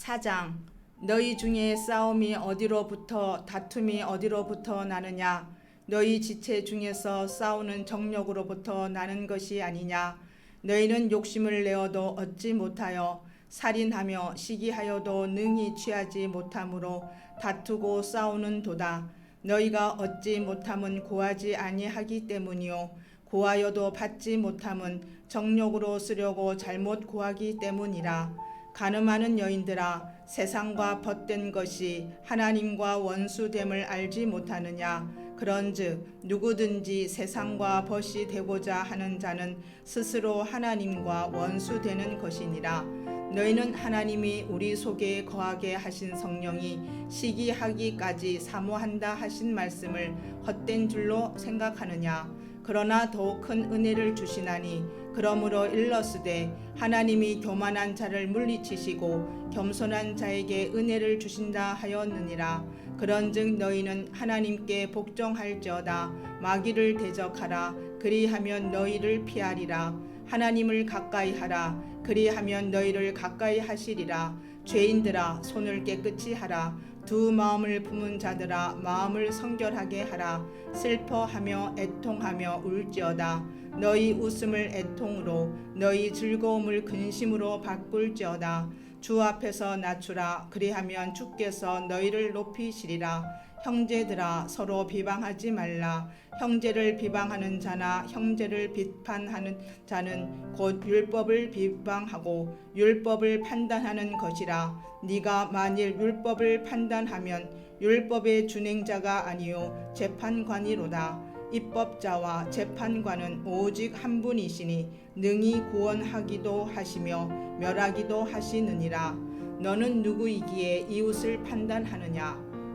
사장 너희 중에 싸움이 어디로부터 다툼이 어디로부터 나느냐? 너희 지체 중에서 싸우는 정력으로부터 나는 것이 아니냐? 너희는 욕심을 내어도 얻지 못하여 살인하며 시기하여도 능히 취하지 못함으로 다투고 싸우는 도다. 너희가 얻지 못함은 구하지 아니하기 때문이요. 구하여도 받지 못함은 정욕으로 쓰려고 잘못 구하기 때문이라 가늠하는 여인들아 세상과 벗된 것이 하나님과 원수됨을 알지 못하느냐? 그런즉 누구든지 세상과 벗이 되고자 하는 자는 스스로 하나님과 원수되는 것이니라. 너희는 하나님이 우리 속에 거하게 하신 성령이 시기하기까지 사모한다 하신 말씀을 헛된 줄로 생각하느냐 그러나 더욱 큰 은혜를 주시나니 그러므로 일러스되 하나님이 교만한 자를 물리치시고 겸손한 자에게 은혜를 주신다 하였느니라. 그런즉 너희는 하나님께 복종할지어다. 마귀를 대적하라. 그리하면 너희를 피하리라. 하나님을 가까이 하라. 그리하면 너희를 가까이 하시리라 죄인들아 손을 깨끗이 하라. 두 마음을 품은 자들아 마음을 성결하게 하라. 슬퍼하며 애통하며 울지어다. 너희 웃음을 애통으로 너희 즐거움을 근심으로 바꿀지어다. 주 앞에서 낮추라. 그리하면 주께서 너희를 높이시리라 형제들아 서로 비방하지 말라. 형제를 비방하는 자나 형제를 비판하는 자는 곧 율법을 비방하고 율법을 판단하는 것이라. 네가 만일 율법을 판단하면 율법의 준행자가 아니요 재판관이로다. 입법자와 재판관은 오직 한 분이시니 능히 구원하기도 하시며 멸하기도 하시느니라. 너는 누구이기에 이웃을 판단하느냐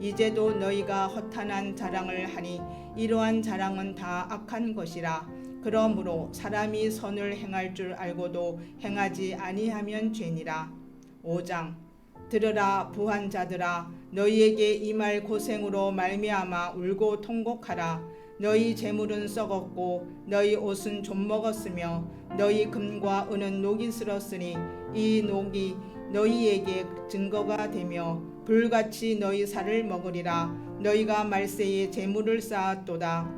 이제도 너희가 허탄한 자랑을 하니 이러한 자랑은 다 악한 것이라. 그러므로 사람이 선을 행할 줄 알고도 행하지 아니하면 죄니라. 5장. 들으라 부한 자들아. 너희에게 이 말 고생으로 말미암아 울고 통곡하라. 너희 재물은 썩었고 너희 옷은 좀 먹었으며 너희 금과 은은 녹이 슬었으니 이 녹이 너희에게 증거가 되며 불같이 너희 살을 먹으리라. 너희가 말세에 재물을 쌓았도다.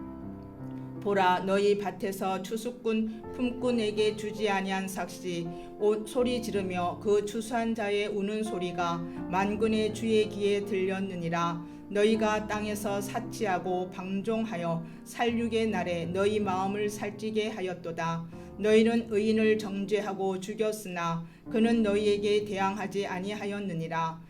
보라 너희 밭에서 추수꾼 품꾼에게 주지 아니한 삭시. 오- 소리 지르며 그 추수한 자의 우는 소리가 만군의 주의 귀에 들렸느니라. 너희가 땅에서 사치하고 방종하여 살육의 날에 너희 마음을 살찌게 하였도다. 너희는 의인을 정죄하고 죽였으나 그는 너희에게 대항하지 아니하였느니라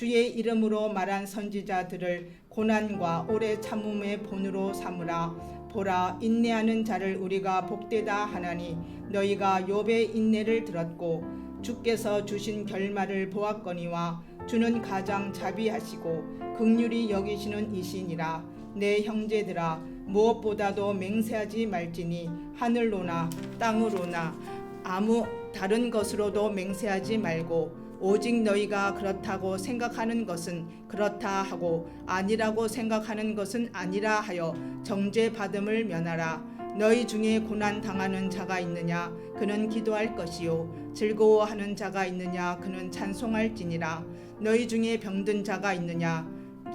주의 이름으로 말한 선지자들을 고난과 오래 참음의 본으로 삼으라. 보라 인내하는 자를 우리가 복되다 하나니 너희가 욥의 인내를 들었고 주께서 주신 결말을 보았거니와 주는 가장 자비하시고 극률이 여기시는 이시니라. 내 형제들아 무엇보다도 맹세하지 말지니 하늘로나 땅으로나 아무 다른 것으로도 맹세하지 말고 오직 너희가 그렇다고 생각하는 것은 그렇다 하고 아니라고 생각하는 것은 아니라 하여 정죄 받음을 면하라. 너희 중에 고난 당하는 자가 있느냐? 그는 기도할 것이요. 즐거워하는 자가 있느냐? 그는 찬송할지니라. 너희 중에 병든 자가 있느냐?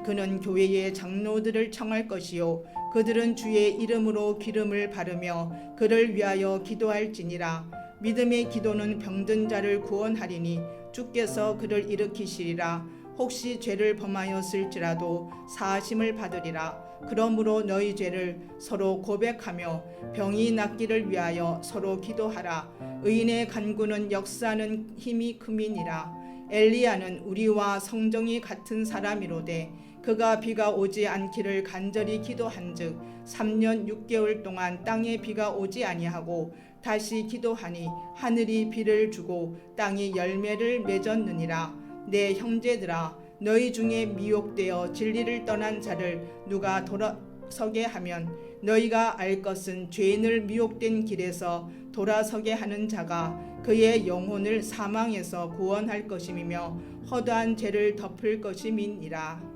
그는 교회의 장로들을 청할 것이요. 그들은 주의 이름으로 기름을 바르며 그를 위하여 기도할지니라. 믿음의 기도는 병든 자를 구원하리니 주께서 그를 일으키시리라 혹시 죄를 범하였을지라도 사하심을 받으리라. 그러므로 너희 죄를 서로 고백하며 병이 낫기를 위하여 서로 기도하라. 의인의 간구는 역사하는 힘이 크민이라. 엘리야는 우리와 성정이 같은 사람이로되 그가 비가 오지 않기를 간절히 기도한즉 3년 6개월 동안 땅에 비가 오지 아니하고 다시 기도하니 하늘이 비를 주고 땅이 열매를 맺었느니라. 내 형제들아 너희 중에 미혹되어 진리를 떠난 자를 누가 돌아서게 하면 너희가 알 것은 죄인을 미혹된 길에서 돌아서게 하는 자가 그의 영혼을 사망에서 구원할 것임이며 허다한 죄를 덮을 것임이니라